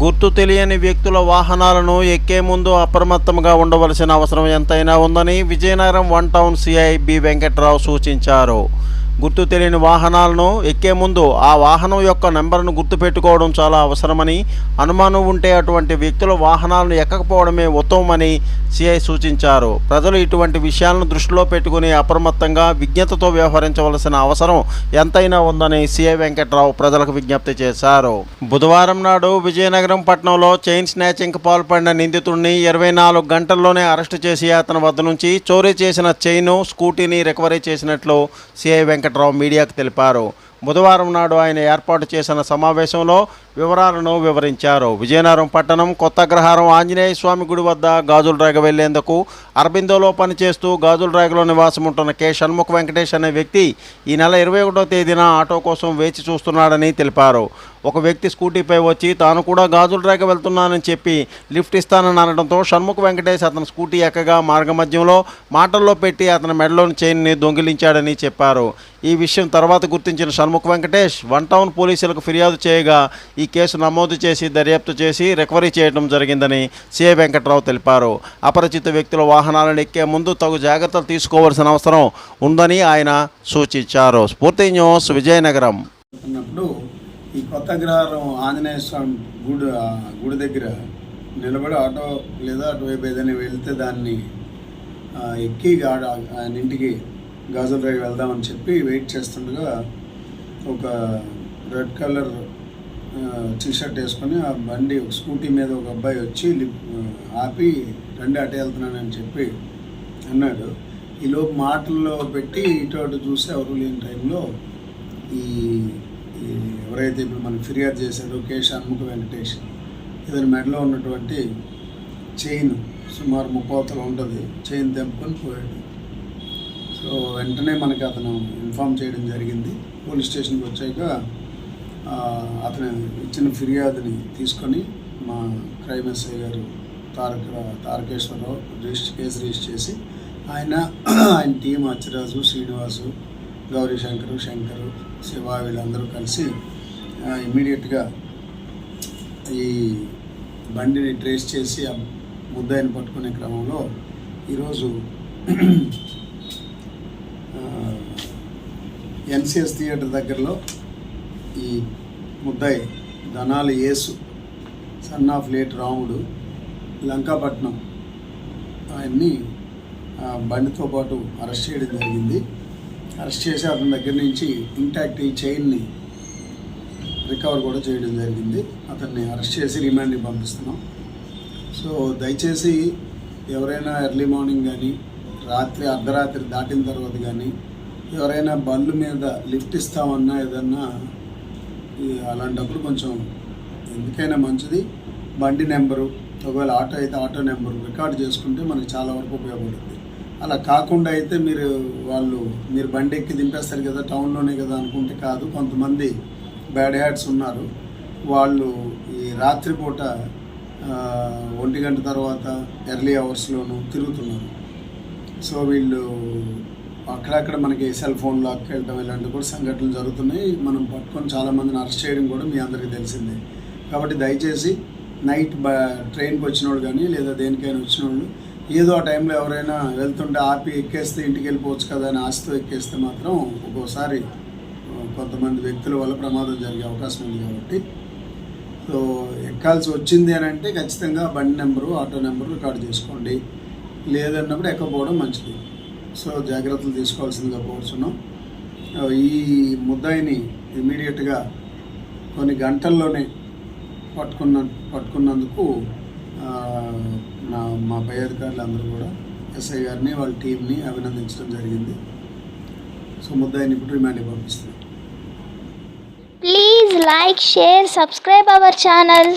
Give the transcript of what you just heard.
గుర్తు తెలియని వ్యక్తుల వాహనాలను ఎక్కే ముందు అప్రమత్తంగా ఉండవలసిన అవసరం ఎంతైనా ఉందని Vizianagaram one town CI B Venkatrao సూచించారు. గుర్తు తెలియని వాహనాలను ఎక్కే ముందు ఆ వాహనం యొక్క నెంబర్ను గుర్తుపెట్టుకోవడం చాలా అవసరమని అనుమానం ఉంటే అటువంటి వ్యక్తుల వాహనాలను ఎక్కకపోవడమే ఉత్తమమని సిఐ సూచించారు. ప్రజలు ఇటువంటి విషయాలను దృష్టిలో పెట్టుకుని అప్రమత్తంగా విజ్ఞతతో వ్యవహరించవలసిన అవసరం ఎంతైనా ఉందని సిఐ వెంకట్రావు ప్రజలకు విజ్ఞప్తి చేశారు. బుధవారం నాడు విజయనగరం పట్టణంలో చైన్ స్నాచింగ్కి పాల్పడిన నిందితుడిని ఇరవై నాలుగు గంటల్లోనే అరెస్టు చేసి అతని వద్ద నుంచి చోరీ చేసిన చైను స్కూటీని రికవరీ చేసినట్లు సిఐ వెంకట్రావు మీడియాకు తెలిపారు. బుధవారం నాడు ఆయన ఏర్పాటు చేసిన సమావేశంలో వివరాలను వివరించారు. విజయనగరం పట్టణం కొత్తగ్రహారం ఆంజనేయ స్వామి గుడి వద్ద గాజుల రేగ వెళ్ళేందుకు అరబిందోలో పనిచేస్తూ గాజుల రేగలో నివాసం ఉంటున్న కె. షణ్ముఖ వెంకటేష్ అనే వ్యక్తి ఈ నెల ఇరవై ఒకటో తేదీన ఆటో కోసం వేచి చూస్తున్నాడని తెలిపారు. ఒక వ్యక్తి స్కూటీపై వచ్చి తాను కూడా గాజుల రేగ వెళ్తున్నానని చెప్పి లిఫ్ట్ ఇస్తానని అనడంతో షణ్ముఖ వెంకటేష్ అతని స్కూటీ ఎక్కగా మార్గమధ్యంలో మాటల్లో పెట్టి అతని మెడలోని చైన్ని దొంగిలించాడని చెప్పారు. ఈ విషయం తర్వాత గుర్తించిన షణ్ముఖ వెంకటేష్ వన్ టౌన్ పోలీసులకు ఫిర్యాదు చేయగా ఈ కేసు నమోదు చేసి దర్యాప్తు చేసి రికవరీ చేయడం జరిగిందని సిఐ వెంకట్రావు తెలిపారు. అపరిచిత వ్యక్తుల వాహనాలను ఎక్కే ముందు తగు జాగ్రత్తలు తీసుకోవాల్సిన అవసరం ఉందని ఆయన సూచించారు. స్ఫూర్తి న్యూస్ విజయనగరం. ఉన్నప్పుడు ఈ కొత్త గ్రహారం ఆంజనేయ స్వామి గుడి గుడి దగ్గర నిలబడి ఆటో లేదా అటువైపు ఏదైనా వెళ్తే దాన్ని ఎక్కి ఆడ ఆయన ఇంటికి గాజుల వెళ్దామని చెప్పి వెయిట్ చేస్తుండగా ఒక రెడ్ కలర్ టీ షర్ట్ వేసుకొని ఆ బండి స్కూటీ మీద ఒక అబ్బాయి వచ్చి ఆపి రండి అటే వెళ్తున్నానని చెప్పి అన్నాడు. ఈలోపు మాటల్లో పెట్టి ఇటు చూస్తే ఎవరు లేని టైంలో ఈ ఎవరైతే ఇప్పుడు మనకు ఫిర్యాదు చేశారో కే. షణ్ముఖ వెంకటేష్ ఇతని మెడలో ఉన్నటువంటి చైన్ సుమారు ముప్పోతలు ఉంటుంది. చైన్ తెంపుకొని పోయాడు. సో వెంటనే మనకి అతను ఇన్ఫామ్ చేయడం జరిగింది. పోలీస్ స్టేషన్కి వచ్చాక అతను ఇచ్చిన ఫిర్యాదుని తీసుకొని మా క్రైమ్ ఎస్ఐ గారు Taraka Tarakeswararao register case register చేసి ఆయన ఆయన టీం అచ్చిరాజు శ్రీనివాసు గౌరీ శంకరు శంకరు శివ వీళ్ళందరూ కలిసి ఇమ్మీడియట్గా ఈ బండిని ట్రేస్ చేసి ఆ ముద్దాయిని పట్టుకునే క్రమంలో ఈరోజు ఎన్సిఎస్ థియేటర్ దగ్గరలో ఈ ముద్దాయి Dhanali Yesu son of late Ramudu Lankapatnam ఆయన్ని ఆ, బండితో పాటు అరెస్ట్ చేయడం జరిగింది. అరెస్ట్ చేసి అతని దగ్గర నుంచి ఇంటాక్ట్ ఈ చైన్ని రికవర్ కూడా చేయడం జరిగింది. అతన్ని అరెస్ట్ చేసి రిమాండ్కి పంపిస్తున్నాం. సో దయచేసి ఎవరైనా ఎర్లీ మార్నింగ్ కానీ రాత్రి అర్ధరాత్రి దాటిన తర్వాత కానీ ఎవరైనా బండ్ల మీద లిఫ్ట్ ఇస్తామన్నా ఏదన్నా అలాంటప్పుడు కొంచెం ఎందుకైనా మంచిది. బండి నెంబరు ఒకవేళ ఆటో అయితే ఆటో నెంబరు రికార్డ్ చేసుకుంటే మనకి చాలా వరకు ఉపయోగపడుతుంది అలా కాకుండా అయితే మీరు వాళ్ళు మీరు బండి ఎక్కి దింపేస్తారు కదా టౌన్లోనే కదా అనుకుంటే కాదు. కొంతమంది బ్యాడ్ హ్యాట్స్ ఉన్నారు. వాళ్ళు ఈ రాత్రిపూట ఒంటి గంట తర్వాత ఎర్లీ అవర్స్లోనూ తిరుగుతున్నారు. సో వీళ్ళు అక్కడక్కడ మనకి సెల్ ఫోన్ లాక్కెళ్ళడం ఇలాంటివి కూడా సంఘటనలు జరుగుతున్నాయి. మనం పట్టుకొని చాలామందిని అరెస్ట్ చేయడం కూడా మీ అందరికీ తెలిసిందే. కాబట్టి దయచేసి నైట్ బ ట్రైన్కి వచ్చిన వాళ్ళు కానీ లేదా దేనికైనా వచ్చిన వాళ్ళు ఏదో ఆ టైంలో ఎవరైనా వెళ్తుంటే ఆపి ఎక్కేస్తే ఇంటికి వెళ్ళిపోవచ్చు కదా అని ఆశతో ఎక్కేస్తే మాత్రం ఒక్కోసారి కొంతమంది వ్యక్తుల వల్ల ప్రమాదం జరిగే అవకాశం ఉంది కాబట్టి. సో ఎక్కాల్సి వచ్చింది అని అంటే ఖచ్చితంగా బండి నెంబరు ఆటో నెంబరు రికార్డు చేసుకోండి. లేదన్నప్పుడు ఎక్కకపోవడం మంచిది. సో జాగ్రత్తలు తీసుకోవాల్సిందిగా కోరుచున్నాం. ఈ ముద్దాయిని ఇమీడియట్గా కొన్ని గంటల్లోనే పట్టుకున్న పట్టుకున్నందుకు నా మా పై అధికారులు అందరూ కూడా ఎస్ఐ గారిని వాళ్ళ టీంని అభినందించడం జరిగింది. సో ముద్దాయిని ఇప్పుడు రిమాండ్ పంపిస్తున్నాం. Please like share subscribe our channel.